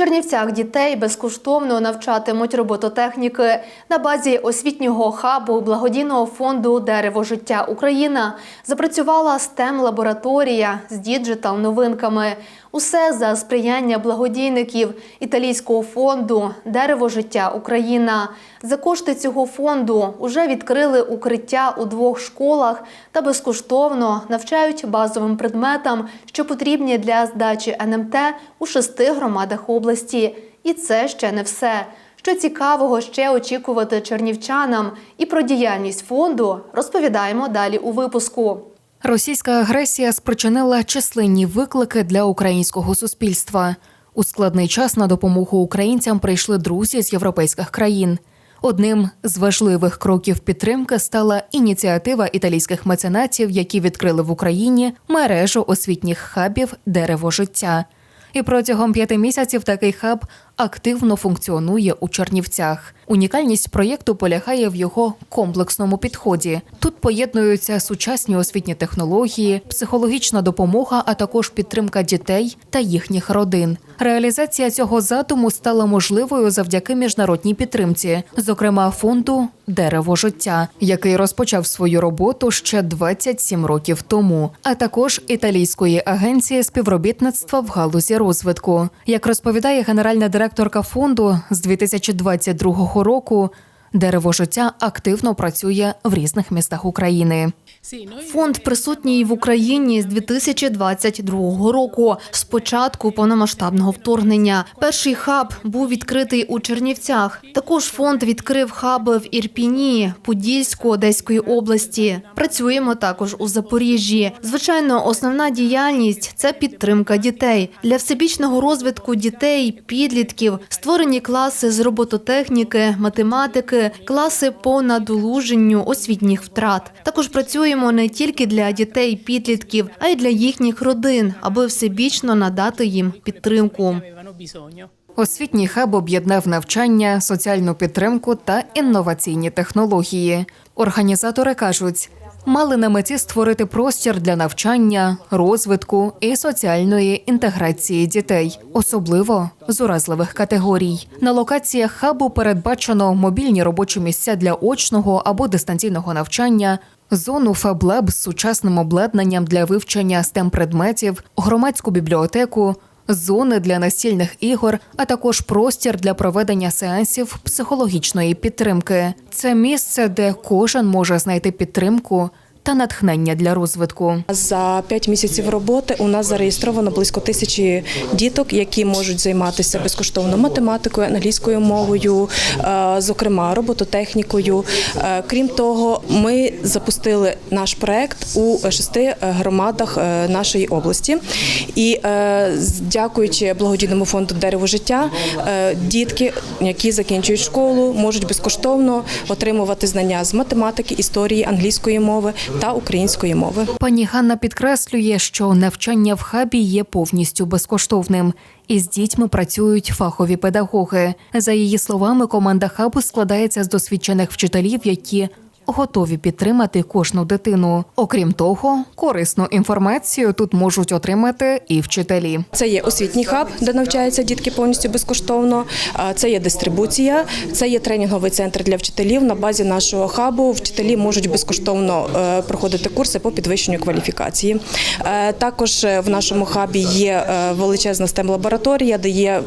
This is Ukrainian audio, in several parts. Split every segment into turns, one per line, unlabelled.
Чернівцях дітей безкоштовно навчатимуть робототехніки на базі освітнього хабу благодійного фонду Дерево життя Україна запрацювала stem лабораторія з діджитал новинками. Усе за сприяння благодійників італійського фонду Дерево життя Україна. За кошти цього фонду уже відкрили укриття у двох школах та безкоштовно навчають базовим предметам, що потрібні для здачі НМТ у шести громадах області. І це ще не все. Що цікавого ще очікувати чернівчанам і про діяльність фонду розповідаємо далі у випуску.
Російська агресія спричинила численні виклики для українського суспільства. У складний час на допомогу українцям прийшли друзі з європейських країн. Одним з важливих кроків підтримки стала ініціатива італійських меценатів, які відкрили в Україні мережу освітніх хабів Дерево життя. І протягом п'яти місяців такий хаб активно функціонує у Чернівцях. Унікальність проєкту полягає в його комплексному підході. Тут поєднуються сучасні освітні технології, психологічна допомога, а також підтримка дітей та їхніх родин. Реалізація цього задуму стала можливою завдяки міжнародній підтримці, зокрема фонду Дерево життя, який розпочав свою роботу ще 27 років тому, а також італійської агенції співробітництва в галузі розвитку. Як розповідає генеральна директорка фонду з 2022 року. Дерево життя активно працює в різних містах України.
Фонд присутній в Україні з 2022 року, з початку повномасштабного вторгнення. Перший хаб був відкритий у Чернівцях. Також фонд відкрив хаби в Ірпіні, Подільську, Одеської області. Працюємо також у Запоріжжі. Звичайно, основна діяльність це підтримка дітей для всебічного розвитку дітей, підлітків, створені класи з робототехніки, математики, класи по надолуженню освітніх втрат. Також працюємо не тільки для дітей, підлітків, а й для їхніх родин, аби всебічно надати їм підтримку.
Освітній хаб об'єднав навчання, соціальну підтримку та інноваційні технології. Організатори кажуть, мали на меті створити простір для навчання, розвитку і соціальної інтеграції дітей, особливо з уразливих категорій. На локаціях хабу передбачено мобільні робочі місця для очного або дистанційного навчання. Зону фаблаб з сучасним обладнанням для вивчення stem предметів, громадську бібліотеку, зони для настільних ігор, а також простір для проведення сеансів психологічної підтримки. Це місце, де кожен може знайти підтримку та натхнення для розвитку.
За 5 місяців роботи у нас зареєстровано близько тисячі діток, які можуть займатися безкоштовно математикою, англійською мовою, е, зокрема робототехнікою. Е, Крім того, ми запустили наш проект у шести громадах е, нашої області. І дякуючи благодійному фонду Дерево життя, дітки, які закінчують школу, можуть безкоштовно отримувати знання з математики, історії, англійської мови та української мови.
Пані Ганна підкреслює, що навчання в хабі є повністю безкоштовним. Із дітьми працюють фахові педагоги. За її словами, команда хабу складається з досвідчених вчителів, які готові підтримати кожну дитину. Окрім того, корисну інформацію тут можуть отримати і вчителі.
Це є освітній хаб, де навчаються дітки повністю безкоштовно. Це є дистрибуція, це є тренінговий центр для вчителів. На базі нашого хабу вчителі можуть безкоштовно е, проходити курси по підвищенню кваліфікації. Е, Також е, в нашому хабі є величезна stem лабораторія, де є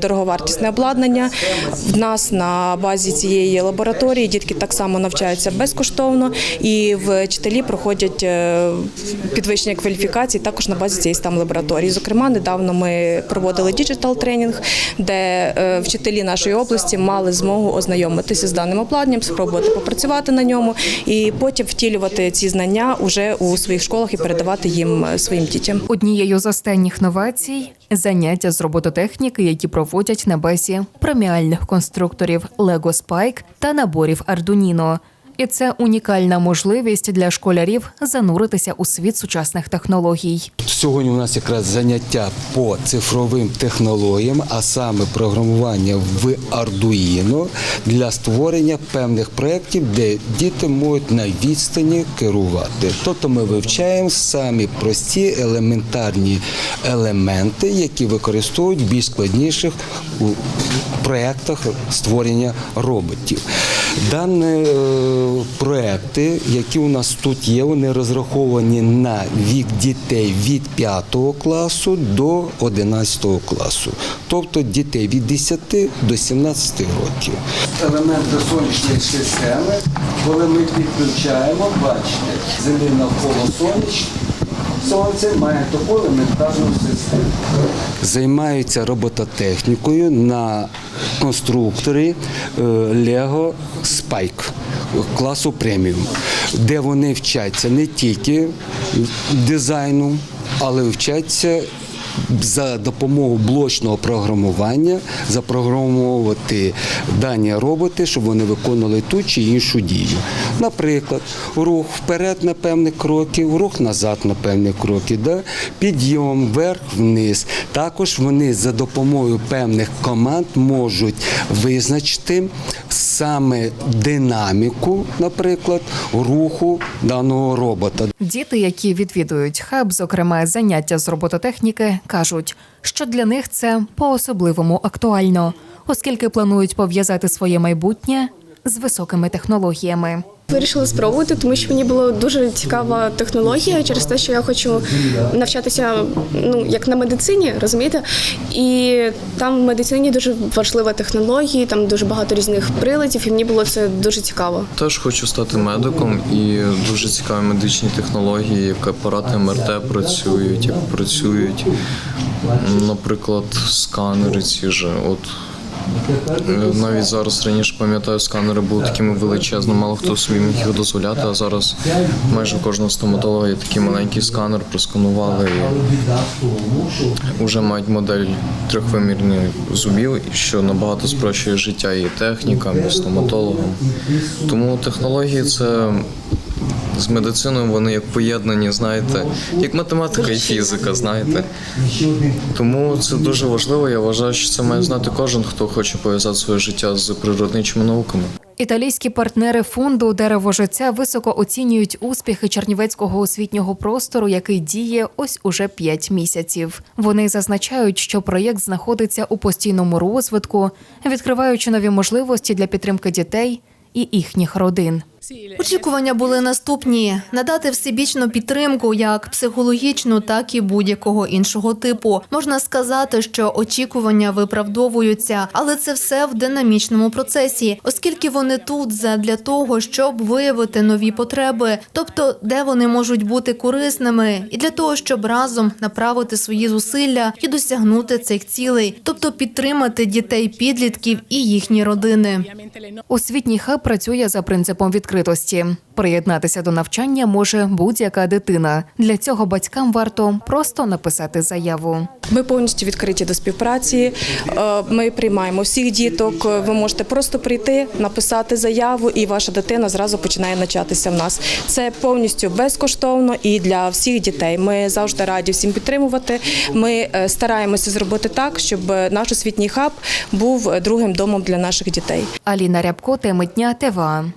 дороговартісне обладнання. В нас на базі цієї лабораторії дітки так само навчаються безкоштовно, і вчителі проходять е, підвищення кваліфікації також на базі цієї stem лабораторії. Зокрема, недавно ми проводили діджитал тренінг, де е, вчителі нашої області мали змогу ознайомитися з даним обладнанням, спробувати попрацювати на ньому і потім втілювати ці знання уже у своїх школах і передавати їм е, своїм дітям.
Однією з останніх новацій заняття з робототехніки, які проводять на базі преміальних конструкторів Lego Spike та наборів Arduino. І це унікальна можливість для школярів зануритися у світ сучасних технологій.
Сьогодні у нас якраз заняття по цифровим технологіям, а саме програмування в Arduino для створення певних проєктів, де діти можуть на відстані керувати. Тобто ми вивчаємо самі прості елементарні елементи, які використовують в більш складніших проєктах створення роботів. Дані е, проекти, які у нас тут є, вони розраховані на вік дітей від 5 класу до 11 класу, тобто дітей від 10 до 17 років. Елементи сонячної системи, коли ми підключаємо, бачите, землі навколо сонячної. Сонце має таку елементарну систему. Займаються робототехнікою на конструкторі е, Lego Spike класу преміум, де вони вчаться не тільки дизайну, але вчаться за допомогою блочного програмування запрограмовувати дані роботи, щоб вони виконували ту чи іншу дію. Наприклад, рух вперед на певні кроки, рух назад на певні кроки, да? підйом вверх, вниз. Також вони за допомогою певних команд можуть визначити саме динаміку, наприклад, руху даного робота.
Діти, які відвідують хаб, зокрема заняття з робототехніки, кажуть, що для них це по-особливому актуально, оскільки планують пов'язати своє майбутнє з високими технологіями.
Вирішила спробувати, тому що мені була дуже цікава технологія через те, що я хочу навчатися ну як на медицині, розумієте? І там в медицині дуже важлива технологія, там дуже багато різних приладів, і мені було це дуже цікаво.
Теж хочу стати медиком і дуже цікаві медичні технології, як апарати МРТ працюють, як працюють, наприклад, сканери ці ж. От навіть зараз раніше пам'ятаю, сканери були такими величезними, мало хто собі міг їх дозволяти, а зараз майже кожного стоматолога є такий маленький сканер, просканували і вже мають модель трьохвимірних зубів, що набагато спрощує життя і технікам, і стоматологам. Тому технології це з медициною вони як поєднані, знаєте, як математика і фізика, знаєте. Тому це дуже важливо. Я вважаю, що це має знати кожен, хто хоче пов'язати своє життя з природничими науками.
Італійські партнери фонду Дерево життя високо оцінюють успіхи чернівецького освітнього простору, який діє ось уже п'ять місяців. Вони зазначають, що проєкт знаходиться у постійному розвитку, відкриваючи нові можливості для підтримки дітей і їхніх родин.
Очікування були наступні: надати всебічну підтримку, як психологічну, так і будь-якого іншого типу. Можна сказати, що очікування виправдовуються, але це все в динамічному процесі, оскільки вони тут задля того, щоб виявити нові потреби, тобто де вони можуть бути корисними, і для того, щоб разом направити свої зусилля і досягнути цих цілей, тобто підтримати дітей, підлітків і їхні родини.
Освітній хаб працює за принципом відкритості. Приєднатися до навчання може будь-яка дитина. Для цього батькам варто просто написати заяву.
Ми повністю відкриті до співпраці. Е, Ми приймаємо всіх діток. Ви можете просто прийти, написати заяву, і ваша дитина зразу починає навчатися в нас. Це повністю безкоштовно і для всіх дітей. Ми завжди раді всім підтримувати. Ми е, стараємося зробити так, щоб наш освітній хаб був другим домом для наших дітей.
Аліна Рябко, теми дня ТВА.